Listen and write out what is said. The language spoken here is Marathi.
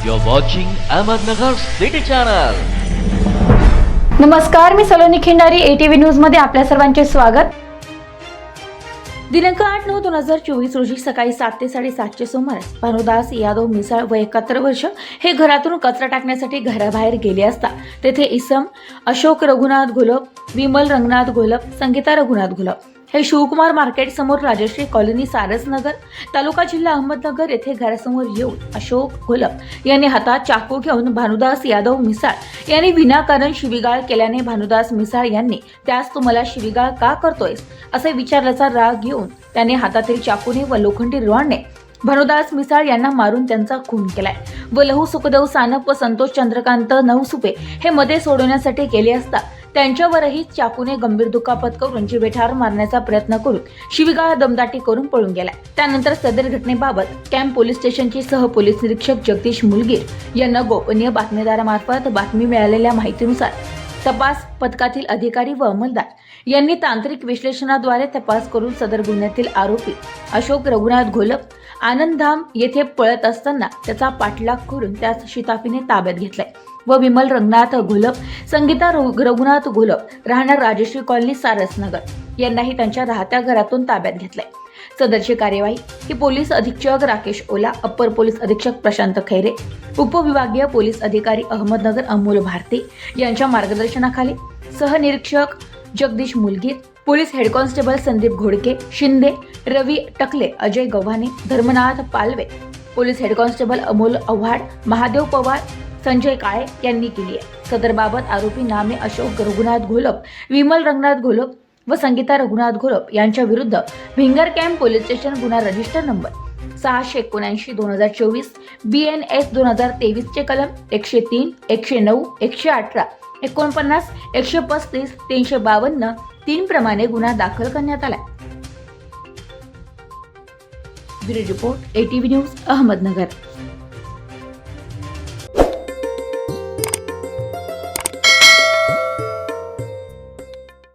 You're watching Ahmednagar City Channel. नमस्कार मी सलोनी खिंडारी एटीव्ही न्यूजमध्ये आपल्या सर्वांचे स्वागत दिनांक आठ नऊ दोन हजार चोवीस रोजी सकाळी सात ते साडेसातच्या सुमारास भानुदास यादव मिसाळ व एकाहत्तर वर्ष हे घरातून कचरा टाकण्यासाठी घराबाहेर गेले असता तेथे इसम अशोक रघुनाथ घोलप विमल रंगनाथ घोलप संगीता रघुनाथ घोलप हे शिवकुमार मार्केट समोर राजश्री कॉलनी सारसनगर तालुका जिल्हा अहमदनगर येथे घरासमोर येऊन अशोक घोलप यांनी हातात चाकू घेऊन भानुदास यादव मिसाळ यांनी विनाकारण शिवीगाळ केल्याने भानुदास मिसाळ यांनी त्यास तुम्हाला शिवीगाळ का करतोयस? असे विचारल्याचा राग घेऊन त्याने हातातील चाकूने व लोखंडी रॉडने भनुदास मिसाळ यांना मारून त्यांचा खून केलाय. व लहू सुखदेव सानप व संतोष चंद्रकांत नवसुपे हे मध्ये सोडवण्यासाठी गेले असता त्यांच्यावरही चाकूने गंभीर दुखापत करून जिवेठार मारण्याचा प्रयत्न करून शिवीगाळ दमदाटी करून पळून गेलाय. त्यानंतर सदर घटनेबाबत कॅम्प पोलीस स्टेशनचे सह पोलीस निरीक्षक जगदीश मुलगीर यांना गोपनीय बातमीदारामार्फत बातमी मिळालेल्या माहितीनुसार तपास पथकातील अधिकारी व अंमलदार यांनी तांत्रिक विश्लेषणाद्वारे तपास करून सदर गुन्ह्यातील आरोपी अशोक रघुनाथ घोलप आनंदधाम येथे पळत असताना त्याचा पाठलाग करून त्यास शिताफीने ताब्यात घेतलाय. व विमल रंगनाथ घोलप संगीता रघु- रघुनाथ घोलप राहणार राजश्री कॉलनी सारसनगर यांनाही त्यांच्या राहत्या घरातून ताब्यात घेतलंय. सदरची कार्यवाही. ही पोलीस अधीक्षक राकेश ओला अप्पर पोलीस अधीक्षक प्रशांत खैरे उपविभागीय पोलीस अधिकारी अहमदनगर अमोल भारती यांच्या मार्गदर्शनाखाली सहनिरीक्षक Jagdish Mulgir police head constable Sandeep Ghodke Shinde Ravi Takle Ajay Gavhane Dharmnath Palve police head constable Amol Avhad Mahadev Pawar Sanjay Kale यांनी केली आहे. सदरबाबत आरोपी नामे अशोक रघुनाथ घोलप विमल रंगनाथ घोलप व संगीता रघुनाथ घोरप यांच्या विरुद्ध भिंगर कॅम्प पोलीस स्टेशन गुन्हा रजिस्टर नंबर सहाशे एकोणऐंशी दोन हजार चोवीस बी एन एस दोन हजार तेवीसचे कलम एकशे तीन एकशे नऊ एकशे अठरा एकोणपन्नास एकशे पस्तीस तीनशे बावन्न तीन प्रमाणे गुन्हा दाखल करण्यात आला. Bureau report ATV news Ahmednagar.